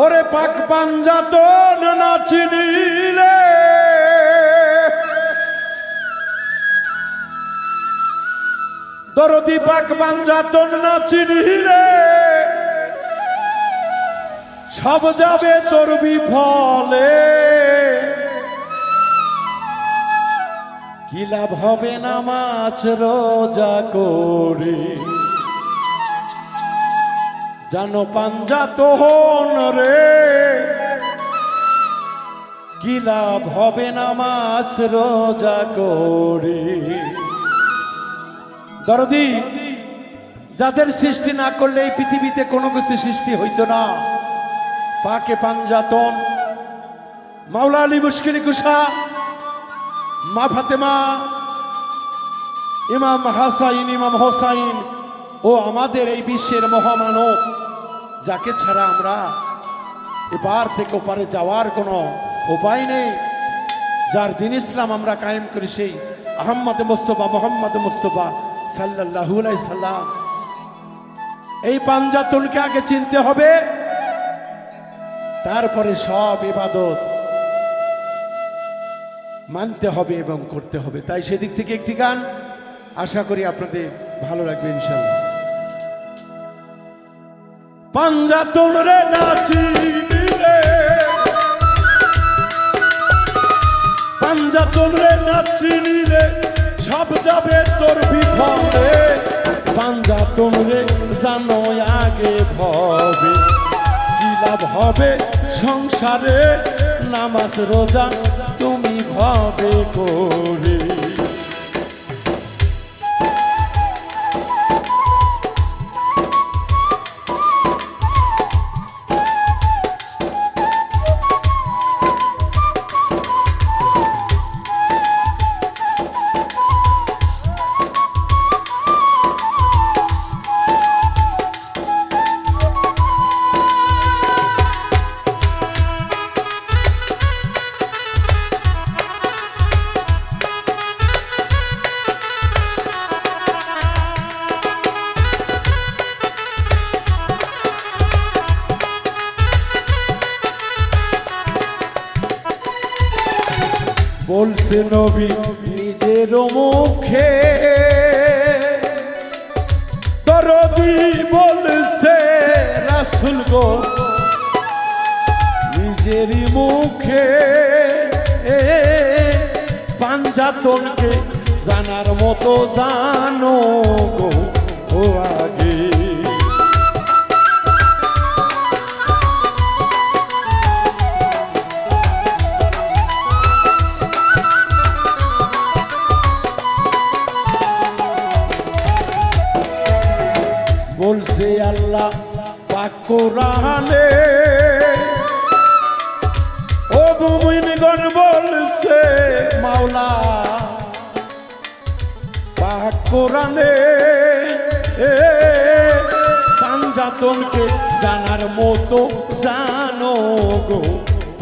ওরে পাক পাঞ্জাত না চিনিলে। দরদি পাক পাঞ্জাত না চিনিলে। সব যাবে তোর বিফলে। কি লাভ হবে না মাছ রোজা করে? জানো পাঞ্জাত হন রে। গিলা ভবে না মাছ রোজা করে? দরদি, যাদের সৃষ্টি না করলে এই পৃথিবীতে কোনো কিছু সৃষ্টি হইতো না। পাকে পাঞ্জাতন মাওলা আলী মুশকিল কুষা মা ফাতেমা, ইমাম হাসাইন, ইমাম হোসাইন ও আমাদের এই বিশ্বের মহামানব যাকে ছাড়া আমরা এবার থেকে ওপারে যাওয়ার কোনো উপায় নেই। যার দিন ইসলাম আমরা কায়েম করি সেই আহম্মদ মুস্তফা, মোহাম্মদ মুস্তফা সাল্লাল্লাহু আলাইহি সাল্লাম। এই পাঞ্জাতনকে আগে চিনতে হবে। তারপরে সব ইবাদত মানতে হবে এবং করতে হবে। তাই সেদিক থেকে একটি গান আশা করি আপনাদের ভালো লাগবে ইনশাল্লাহ পাঞ্জাতন রে নাচি রে। পাঞ্জাতন রে নাচি রে। সব যাবে তোর বিফলে পাঞ্জাতন রে জানো আগে ভবে। কি লাভ হবে সংসারে? নামাজ রোজা তুমি ভবে করে। বলছে নবী, নিজের মুখে দরদি বলছে, রাসুল গো, নিজেরই মুখে পাঞ্জাতনকে জানার মতো জানো গো, ও আগে। বলছে আল্লাহ পাক কোরআনে ও মুমিনগণ বলছে, মাওলা পাক কোরআনে এ পাঞ্জাতনকে জানার মতো জানো গো,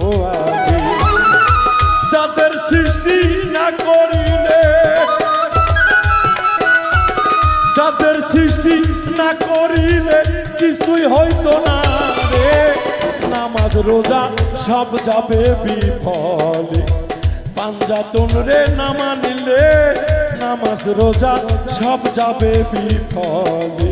ও যাদের সৃষ্টি না করিলে না করিলে কিছুই হইতো না রে। নামাজ, রোজা সব যাবে বিফলে। পাঞ্জাতন রে নামা নিলে, নামাজ, রোজা সব যাবে বিফলে।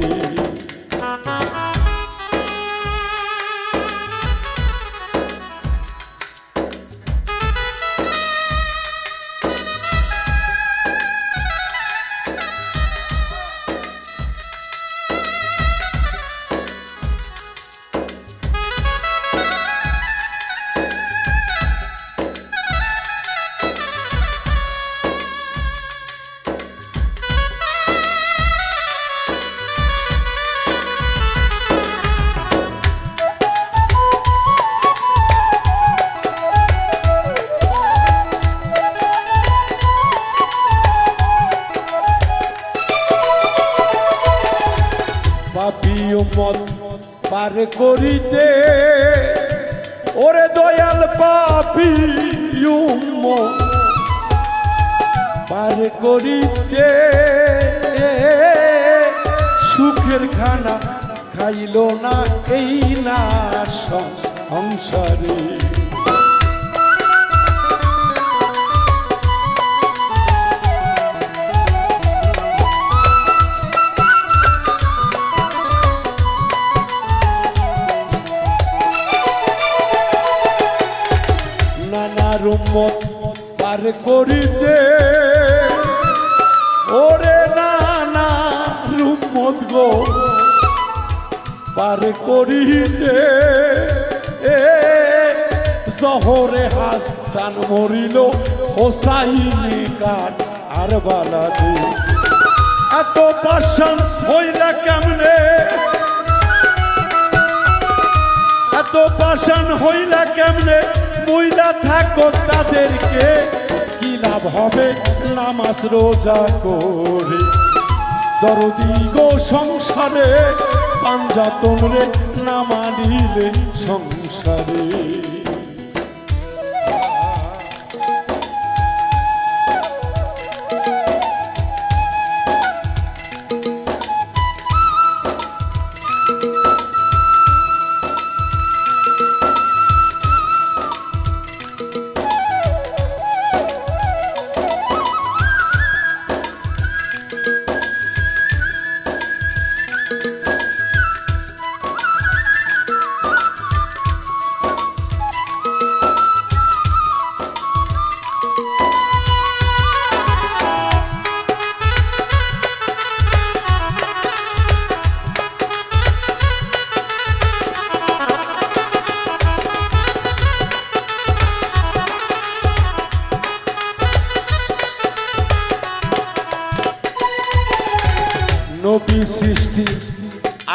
পার করিতে। ওরে দয়াল পাপি পার করিতে। সুখের খানা খাইল না এই না সংসার। রুমত পার করিতে। ওরে নানা রুমত গো, পার করিতে। এ, জহরে হাসান মরিল, হোসাইনি কার আর বালাদু এত পাশান হইলা কেমনে? এত পাষাণ হইলা কেমনে? মহিলা থাকো তাদেরকে। কি লাভ হবে? নামাজ রোজা করে। দরদি গো সংসারে পাঞ্জাতন রে নামালিলে সংসারে।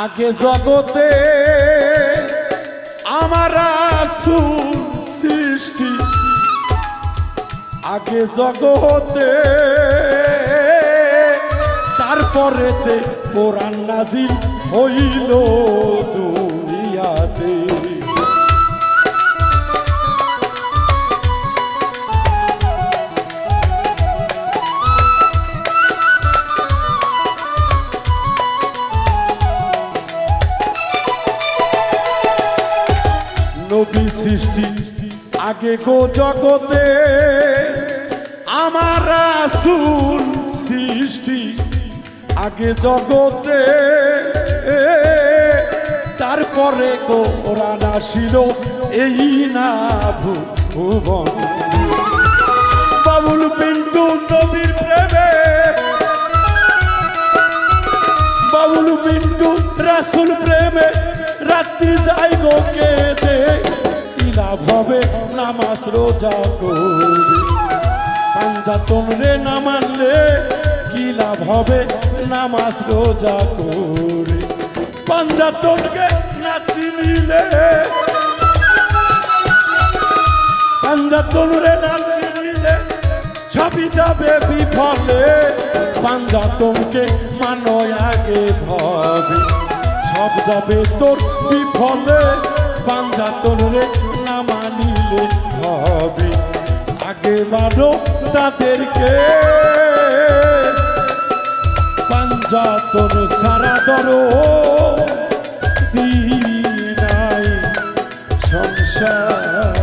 আগে জগতে আমার সৃষ্টি। আগে জগতে তারপরে তে কোরআন নাজিল হইল। নবী সৃষ্টি। আগে গো জগতে আমার রাসূল সৃষ্টি। আগে জগতে তারপরে কোরআন আসিল, এই না ভুবন। বাবুল পিন্টু নবীর প্রেমে। বাবুল পিন্টু রাসুল প্রেমে। রাত্রি যাই গো কেঁদে লাভ হবে নামাজ রোজা করবে পাঞ্জাতন রে না মানলে কি লাভ হবে নামাজ রোজা করে। পাঞ্জাতনকে না চিনিলে পাঞ্জাতন রে না চিনিলে সবই যাবে বিফলে। পাঞ্জাতনকে মানো আগে ভাবে। সব যাবে তোর বিফলে। পাঞ্জাতন রে, না মানিলে হবে। আগে বারো তাদেরকে। পাঞ্জাতন সারা দরো দিন সংসার।